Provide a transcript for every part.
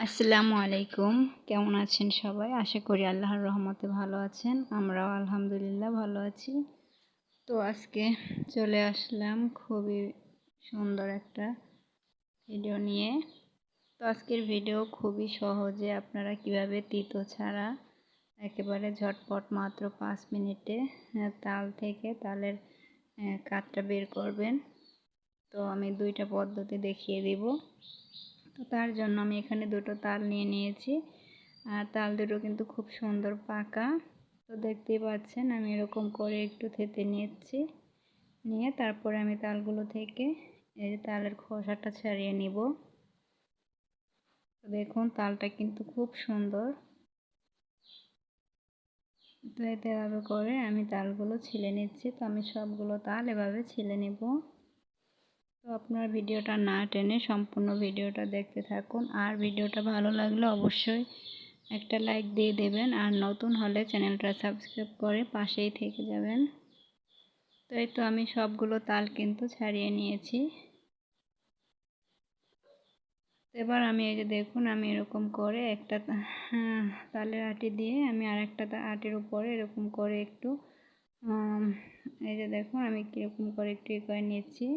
আসসালামু আলাইকুম। কেমন আছেন সবাই? আশা করি আল্লাহর রহমতে ভালো আছেন। আমরাও আলহামদুলিল্লাহ ভালো আছি। তো আজকে চলে আসলাম খুবই সুন্দর একটা ভিডিও নিয়ে। তো আজকের ভিডিও খুবই সহজে আপনারা কীভাবে তিতো ছাড়া একেবারে ঝটপট মাত্র পাঁচ মিনিটে তাল থেকে তালের কাঠটা বের করবেন। তো আমি দুইটা পদ্ধতি দেখিয়ে দিব। তো তার জন্য আমি এখানে দুটো তাল নিয়ে নিয়েছি। আর তাল দুটো কিন্তু খুব সুন্দর পাকা। তো দেখতেই পাচ্ছেন, আমি এরকম করে একটু থেতে নিয়েছি। নিয়ে তারপরে আমি তালগুলো থেকে এই তালের খোসাটা ছাড়িয়ে নিব। দেখুন, তালটা কিন্তু খুব সুন্দর। তো এতে এভাবে করে আমি তালগুলো ছিলে নিচ্ছি। তো আমি সবগুলো তাল এভাবে ছিলে নেব। তো আপনার ভিডিওটা না টেনে সম্পূর্ণ ভিডিওটা দেখতে থাকুন। আর ভিডিওটা ভালো লাগলে অবশ্যই একটা লাইক দিয়ে দেবেন। আর নতুন হলে চ্যানেলটা সাবস্ক্রাইব করে পাশেই থেকে যাবেন। তো এই তো আমি সবগুলো তাল কিন্তু ছাড়িয়ে নিয়েছি। এবার আমি এই যে দেখুন, আমি এরকম করে একটা তালের আটি দিয়ে আমি আর একটা আটির উপরে এরকম করে একটু এই যে দেখুন, আমি কীরকম করে একটু করে নিচ্ছি।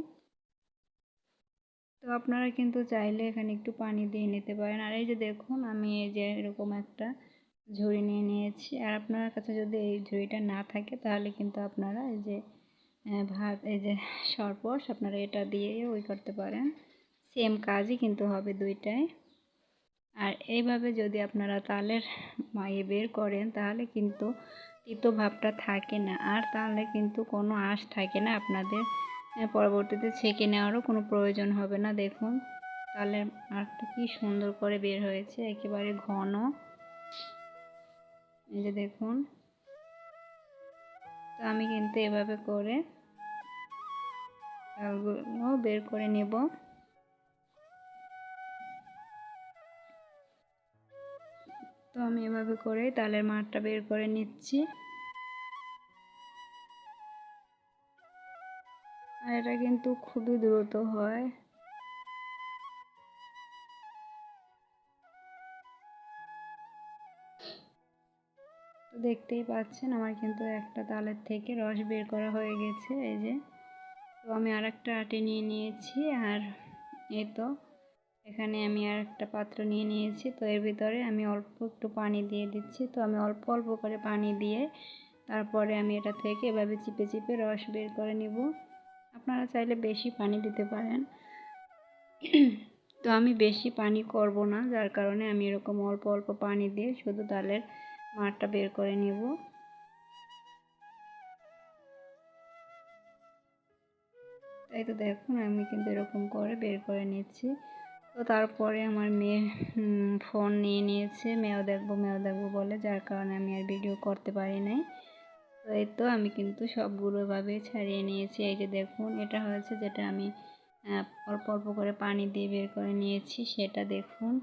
তো আপনারা কিন্তু চাইলে এখানে একটু পানি দিয়ে নিতে পারেন। আর এই যে দেখুন, আমি এই যে এরকম একটা ঝুড়ি নিয়ে নিয়েছি। আর আপনার কাছে যদি এই ঝুড়িটা না থাকে, তাহলে কিন্তু আপনারা এই যে ভাত, এই যে সরপস আপনারা এটা দিয়ে ওই করতে পারেন। সেম কাজই কিন্তু হবে দুইটাই। আর এইভাবে যদি আপনারা তালের মায়ে বের করেন, তাহলে কিন্তু তিতো ভাবটা থাকে না। আর তাহলে কিন্তু কোনো আঁশ থাকে না আপনাদের। পরবর্তীতে ছেঁকে নেওয়ারও কোনো প্রয়োজন হবে না, দেখুন। তাহলে আটটা কি সুন্দর করে বের হয়েছে, একেবারে ঘন। এই যে দেখুন। তো আমি কিন্তু এভাবে করে চালগুলো বের করে নেব। তো আমি এভাবে করে তালের মাঠটা বের করে নিচ্ছি। আর এটা কিন্তু খুবই দ্রুত হয়। দেখতেই পাচ্ছেন, আমার কিন্তু একটা তালের থেকে রস বের করা হয়ে গেছে, এই যে। তো আমি আর একটা আটে নিয়ে নিয়েছি, আর এ তো, এখানে আমি আর একটা পাত্র নিয়ে নিয়েছি। তো এর ভিতরে আমি অল্প একটু পানি দিয়ে দিচ্ছি। তো আমি অল্প অল্প করে পানি দিয়ে তারপরে আমি এটা থেকে এভাবে চিপে চিপে রস বের করে নিব। আপনারা চাইলে বেশি পানি দিতে পারেন। তো আমি বেশি পানি করব না, যার কারণে আমি এরকম অল্প অল্প পানি দিয়ে শুধু ডালের মাঠটা বের করে নেব। তাই তো দেখুন, আমি কিন্তু এরকম করে বের করে নিচ্ছি। তো তারপরে আমার মেয়ে ফোন নিয়ে নিয়েছে, মেয়েও দেখব মেয়েও দেখব বলে, যার কারণে আমি আর ভিডিও করতে পারি নাই। তো এই তো আমি কিন্তু সবগুলো ভাবে ছাড়িয়ে নিয়েছি। এই যে দেখুন, এটা হয়েছে যেটা আমি অল্প অল্প করে পানি দিয়ে বের করে নিয়েছি। সেটা দেখুন,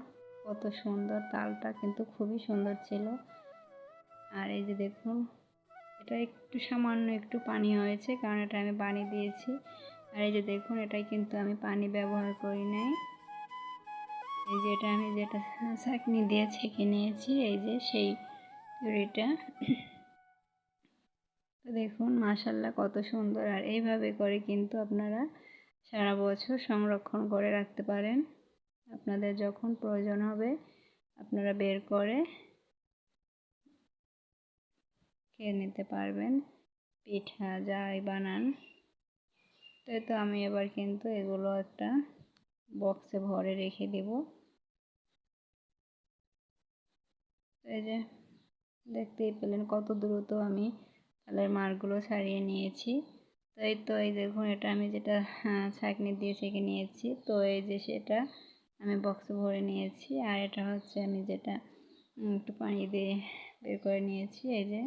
কত সুন্দর। তালটা কিন্তু খুবই সুন্দর ছিল। আর এই যে দেখুন, এটা একটু সামান্য একটু পানি হয়েছে, কারণ এটা আমি পানি দিয়েছি। আর এই যে দেখুন, এটাই কিন্তু আমি পানি ব্যবহার করি নাই। এই যে এটা আমি যেটা চাকনি দিয়ে ছেঁকে নিয়েছি, এই যে সেই চুরিটা তো দেখুন, মাশাল্লাহ কত সুন্দর। আর এইভাবে করে কিন্তু আপনারা সারা বছর সংরক্ষণ করে রাখতে পারেন। আপনাদের যখন প্রয়োজন হবে, আপনারা বের করে খেয়ে নিতে পারবেন। পিঠা, যাই বানান। তো তো আমি এবার কিন্তু এগুলো একটা বক্সে ভরে রেখে দেব। এই যে, দেখতেই পেলেন কত দ্রুত আমি তালের মারগুলো ছাড়িয়ে নিয়েছি। তো এই তো, এই দেখুন, এটা আমি যেটা ছাঁকনি দিয়ে ছেঁকে নিয়েছি। তো এই যে সেটা আমি বক্সে ভরে নিয়েছি। আর এটা হচ্ছে আমি যেটা একটু পানি দিয়ে বের করে নিয়েছি, এই যে।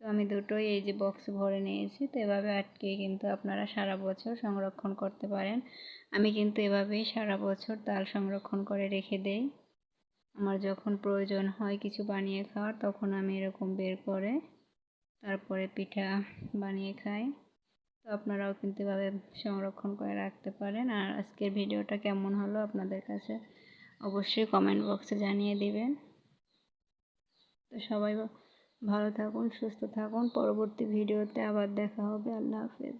তো আমি দুটোই এই যে বক্স ভরে নিয়েছি। তো এভাবে আটকে কিন্তু আপনারা সারা বছর সংরক্ষণ করতে পারেন। আমি কিন্তু এভাবেই সারা বছর তাল সংরক্ষণ করে রেখে দেই। আমার যখন প্রয়োজন হয় কিছু বানিয়ে খাওয়ার, তখন আমি এরকম বের করে তারপরে পিঠা বানিয়ে খাই। তো আপনারাও কিন্তু এভাবে সংরক্ষণ করে রাখতে পারেন। আর আজকের ভিডিওটা কেমন হলো আপনাদের কাছে অবশ্যই কমেন্ট বক্সে জানিয়ে দিবেন। তো সবাই ভালো থাকুন, সুস্থ থাকুন। পরবর্তী ভিডিওতে আবার দেখা হবে। আল্লাহ হাফেজ।